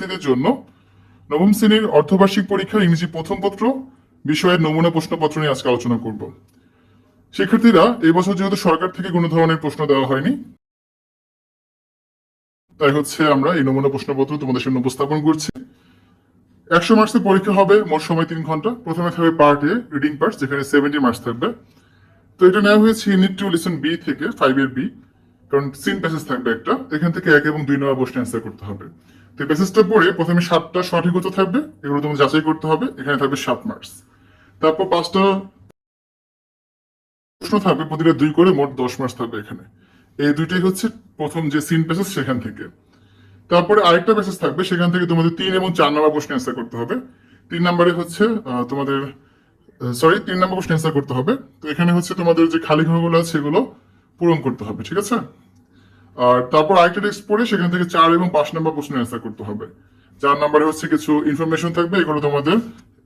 শিক্ষার্থীদের জন্য নবম শ্রেণির অর্ধবার্ষিক পরীক্ষার ইংরেজি প্রথম পত্র বিষয়ের নমুনা প্রশ্নপত্র নিয়ে আজকে আলোচনা করব। শিক্ষার্থীরা এই বছর যেহেতু সরকার থেকে কোনো ধরনের প্রশ্ন দেওয়া হয়নি, তাই হচ্ছে আমরা এই নমুনা প্রশ্নপত্র তোমাদের সামনে উপস্থাপন করছি। একশো মার্কসের পরীক্ষা হবে, মোট সময় তিন ঘণ্টা। প্রথমে থাকবে পার্ট এ রিডিং পার্ট যেখানে সেভেন্টি মার্কস থাকবে। তো এটা নেওয়া হয়েছে ইউনিট টু লিসন বি থেকে ফাইভ এর বি কারণ সিন প্যাসেজ থাকবে একটা, এখান থেকে এক এবং দুই নম্বর প্রশ্ন অ্যান্সার করতে হবে। তো প্যাসেজটা পড়ে প্রথমে সাতটা সঠিক উত্তর থাকবে, এগুলো তোমাদের যাচাই করতে হবে, এখানে থাকবে সাত মার্কস তারপর পাঁচটা প্রশ্ন থাকবে, প্রতিটা দুই করে মোট দশ মার্কস থাকবে এখানে। এই দুইটাই হচ্ছে প্রথম যে সিন প্যাসেজ সেখান থেকে। তারপরে আরেকটা প্যাসেজ থাকবে, সেখান থেকে তোমাদের তিন এবং চার নম্বর প্রশ্ন অ্যান্সার করতে হবে। তিন নম্বরে হচ্ছে তোমাদের সরি তিন নম্বর প্রশ্ন অ্যান্সার করতে হবে। তো এখানে হচ্ছে তোমাদের যে খালি ঘরগুলো আছে সেগুলো পূরণ করতে হবে, ঠিক আছে? আর তারপর আরেকটা টেক্সট পড়ে সেখান থেকে চার এবং পাঁচ নম্বর প্রশ্ন অ্যান্সার করতে হবে। চার নম্বরে হচ্ছে কিছু ইনফরমেশন থাকবে, এগুলো তোমাদের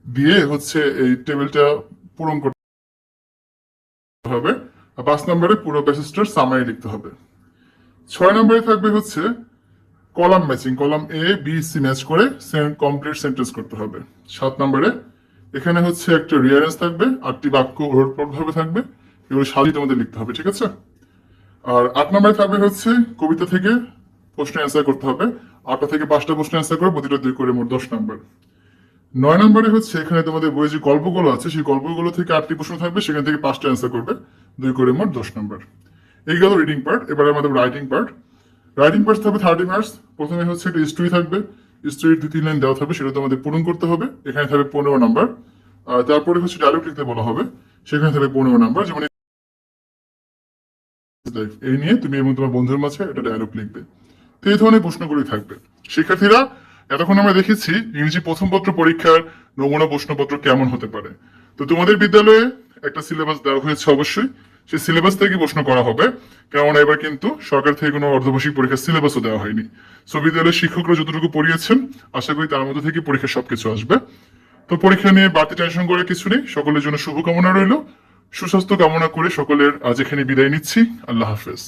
দিয়ে হচ্ছে এই টেবিলটা পূরণ করতে হবে। আর পাঁচ নম্বরে পুরো প্যাসেজটার সামারি লিখতে হবে। ছয় নম্বরে থাকবে হচ্ছে column matching column A B C match করে কমপ্লিট সেন্টেন্স করতে হবে। সাত নম্বরে এখানে হচ্ছে একটা রিয়ারেন্স থাকবে, আটটি বাক্য ভাবে থাকবে, এগুলো সাজি তোমাদের লিখতে হবে, ঠিক আছে? আর আট নম্বরে থাকবে হচ্ছে কবিতা থেকে প্রশ্ন অ্যান্সার করতে হবে। আটটা থেকে পাঁচটা প্রশ্ন অ্যান্সার করে, প্রতিটা দুই করে মোট দশ নম্বর। নয় নম্বরে হচ্ছে এখানে তোমাদের বইয়ে যে গল্পগুলো আছে, সেই গল্পগুলো থেকে আটটি প্রশ্ন থাকবে, সেখান থেকে পাঁচটা অ্যান্সার করবে, দুই করে মোট দশ নম্বর। এই গেল রিডিং পার্ট এবারে আমাদের রাইটিং পার্ট রাইটিং পার্ট থাকবে থার্টি মার্কস প্রথমে হচ্ছে একটা স্টোরি থাকবে। স্টোরির দুই তিন লাইন দেওয়া থাকবে, সেটা তোমাদের পূরণ করতে হবে, এখানে থাকবে পনেরো নাম্বার। তারপরে হচ্ছে ডায়লগ লিখতে বলা হবে, সেখানে থাকবে পনেরো নাম্বার, যেমন life। এই নিয়ে তুমি এবং তোমার বন্ধুর মাঝে একটা লিখবে। তো এই ধরনের প্রশ্নগুলি থাকবে। শিক্ষার্থীরা, এতক্ষণ আমরা দেখেছি ইংরেজি পরীক্ষার নমুনা প্রশ্নপত্র কেমন হতে পারে। তো তোমাদের বিদ্যালয়ে একটা সিলেবাস দেওয়া হয়েছে অবশ্যই। সেই সিলেবাস থেকে প্রশ্ন করা হবে এবার কিন্তু সরকার থেকে কোনো অর্ধবার্ষিক পরীক্ষার সিলেবাসও দেওয়া হয়নি। সো বিদ্যালয়ের শিক্ষকরা যতটুকু পড়িয়েছেন, আশা করি তার মধ্যে থেকে পরীক্ষা সবকিছু আসবে। তো পরীক্ষা নিয়ে বাড়তি টেনশন করার কিছু নেই। সকলের জন্য শুভকামনা রইল। সুস্বাস্থ্য কামনা করে সকলের আজ এখানে বিদায় নিচ্ছি। আল্লাহ হাফেজ।